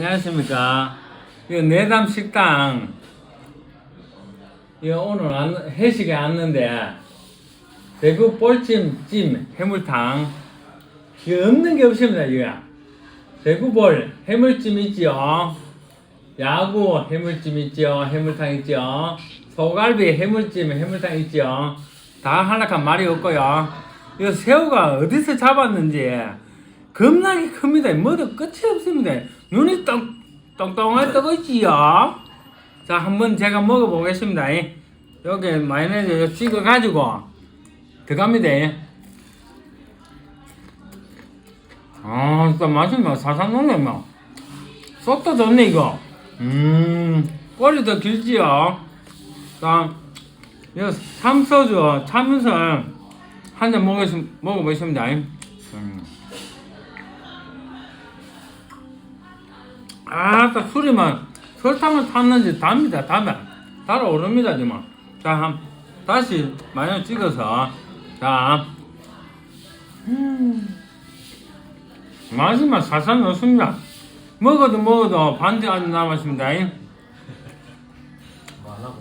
안녕하십니까. 이거 내담 식당. 이거 오늘 안- 회식에 왔는데, 대구 볼찜 찜 해물탕. 이거 없는 게 없습니다, 이거. 대구볼 해물찜 있죠. 야구 해물찜 있죠. 해물탕 있죠. 소갈비 해물찜 해물탕 있죠. 다 하나씩 말이 없고요. 이거 새우가 어디서 잡았는지 겁나게 큽니다. 뭐도 끝이 없습니다. 눈이 똥, 똥똥할 뜨고 있지요. 자, 한번 제가 먹어보겠습니다. 여기 마요네즈 찍어가지고 들어갑니다. 아, 진짜 맛있네. 사상 녹네, 뭐. 속도 좋네, 이거. 음, 꼬리 더 길지요. 자, 이거 참소주, 참은설 한잔 먹어보겠습니다. 음. 아따 술이만 설탕을 탔는지 답니다 답에 달아오릅니다 지금 자 다시 마요 찍어서 자 음, 마지막 사상 넣습니다. 먹어도 먹어도 반대 안 남았습니다. 말라고.